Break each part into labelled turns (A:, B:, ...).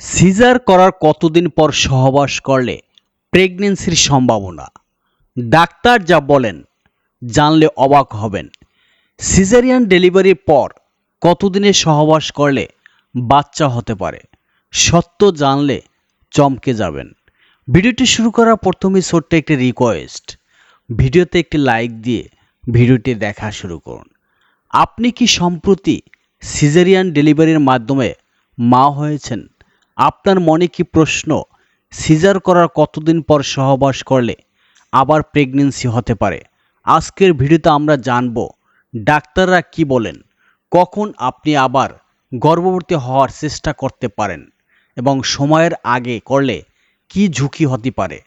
A: Caesar করার কতদিন পর সহবাস করলে প্রেগনেন্সির সম্ভাবনা? ডাক্তার যা বলেন, জানলে অবাক হবেন। সিজারিয়ান ডেলিভারির পর কতদিনে সহবাস করলে বাচ্চা হতে পারে? সত্য জানলে চমকে যাবেন। ভিডিওটি শুরু করার প্রথমেই ছোট্ট একটি রিকোয়েস্ট ভিডিওতে একটি লাইক দিয়ে ভিডিওটি দেখা শুরু করুন। আপনি কি সম্প্রতি সিজারিয়ান ডেলিভারির মাধ্যমে মা হয়েছেন? আপনার মনে কি প্রশ্ন? সিজার করার কতদিন পর সহবাস করলে আবার প্রেগনেন্সি হতে পারে? আজকের ভিডিওতে আমরা জানব, ডাক্তাররা কি বলেন? কখন আপনি আবার গর্ভবতী হওয়ার চেষ্টা করতে পারেন? এবং সময়ের আগে করলে কি ঝুঁকি হতে পারে?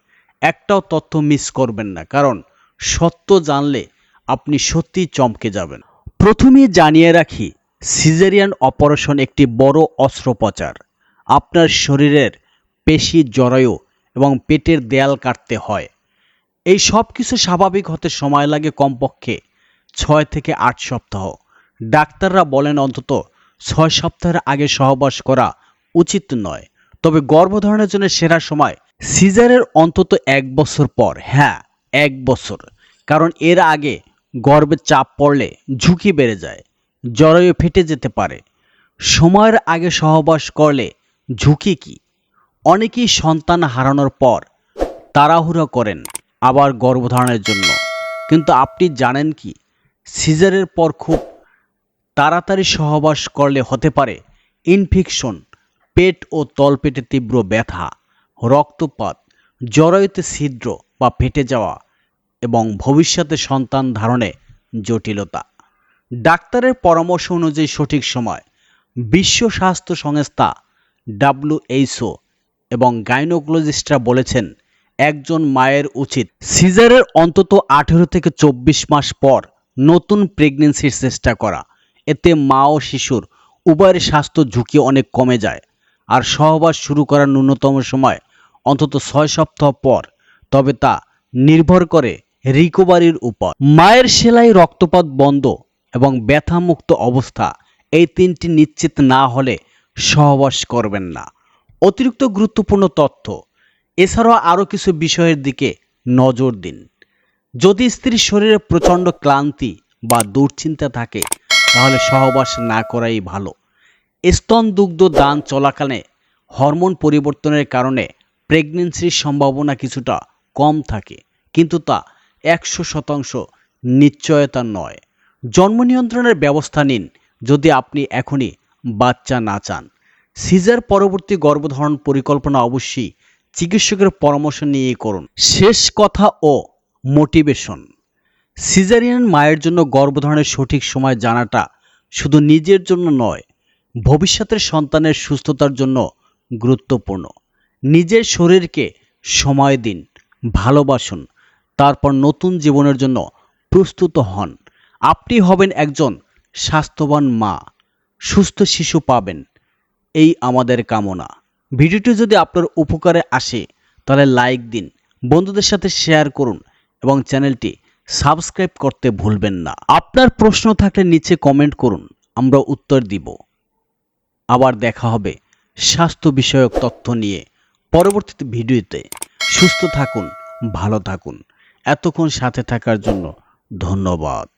A: একটাও তথ্য মিস করবেন না, কারণ সত্য জানলে আপনি সত্যিই চমকে যাবেন। প্রথমেই জানিয়ে রাখি, সিজারিয়ান অপারেশন একটি বড় অস্ত্রোপচার। আপনার শরীরের পেশি জরায়ু এবং পেটের দেয়াল কাটতে হয়। এই সব কিছু স্বাভাবিক হতে সময় লাগে কমপক্ষে ছয় থেকে আট সপ্তাহ। ডাক্তাররা বলেন অন্তত ছয় সপ্তাহের আগে সহবাস করা উচিত নয়। তবে গর্ভধারণের জন্য সেরা সময় সিজারের অন্তত এক বছর পর। হ্যাঁ এক বছর। কারণ এর আগে গর্ভে চাপ পড়লে ঝুঁকি বেড়ে যায়, জরায়ু ফেটে যেতে পারে। সময়ের আগে সহবাস করলে ঝুঁকি কি? অনেকেই সন্তান হারানোর পর তাড়াহুড়ো করেন আবার গর্ভধারণের জন্য। কিন্তু আপনি জানেন কি, সিজারের পর খুব তাড়াতাড়ি সহবাস করলে হতে পারে ইনফেকশন, পেট ও তলপেটে তীব্র ব্যথা, রক্তপাত, জরায়ুতে ছিদ্র বা ফেটে যাওয়া এবং ভবিষ্যতে সন্তান ধারণে জটিলতা। ডাক্তারের পরামর্শ অনুযায়ী সঠিক সময় বিশ্ব স্বাস্থ্য সংস্থা ডাব্লিউএইচও এবং গাইনোকোলজিস্টরা বলেছেন, একজন মায়ের উচিত সিজারের অন্তত আঠেরো থেকে চব্বিশ মাস পর নতুন প্রেগনেন্সির চেষ্টা করা। এতে মা ও শিশুর উভয়ের স্বাস্থ্য ঝুঁকি অনেক কমে যায়। আর সহবাস শুরু করার ন্যূনতম সময় অন্তত ছয় সপ্তাহ পর, তবে তা নির্ভর করে রিকভারির উপর। মায়ের সেলাই রক্তপাত বন্ধ এবং ব্যথামুক্ত অবস্থা এই তিনটি নিশ্চিত না হলে সহবাস করবেন না। অতিরিক্ত গুরুত্বপূর্ণ তথ্য। এছাড়াও আরও কিছু বিষয়ের দিকে নজর দিন। যদি স্ত্রীর শরীরে প্রচণ্ড ক্লান্তি বা দুশ্চিন্তা থাকে, তাহলে সহবাস না করাই ভালো। স্তন দুগ্ধ দান চলাকালে হরমোন পরিবর্তনের কারণে প্রেগনেন্সির সম্ভাবনা কিছুটা কম থাকে, কিন্তু তা একশো শতাংশ নিশ্চয়তা নয়। জন্ম নিয়ন্ত্রণের ব্যবস্থা নিন। যদি আপনি এখনই বাচ্চা না চান। সিজার পরবর্তী গর্ভধারণ পরিকল্পনা অবশ্যই চিকিৎসকের পরামর্শ নিয়েই করুন। শেষ কথা ও মোটিভেশন। সিজারিয়ান মায়ের জন্য গর্ভধারণের সঠিক সময় জানাটা শুধু নিজের জন্য নয়, ভবিষ্যতের সন্তানের সুস্থতার জন্য গুরুত্বপূর্ণ। নিজের শরীরকে সময় দিন, ভালোবাসুন, তারপর নতুন জীবনের জন্য প্রস্তুত হন। আপনি হবেন একজন স্বাস্থ্যবান মা। সুস্থ শিশু পাবেন। এই আমাদের কামনা। ভিডিওটি যদি আপনার উপকারে আসে, তাহলে লাইক দিন, বন্ধুদের সাথে শেয়ার করুন এবং চ্যানেলটি সাবস্ক্রাইব করতে ভুলবেন না। আপনার প্রশ্ন থাকলে নিচে কমেন্ট করুন, আমরা উত্তর দিব। আবার দেখা হবে স্বাস্থ্য বিষয়ক তথ্য নিয়ে পরবর্তীতে ভিডিওতে। সুস্থ থাকুন, ভালো থাকুন। এতক্ষণ সাথে থাকার জন্য ধন্যবাদ।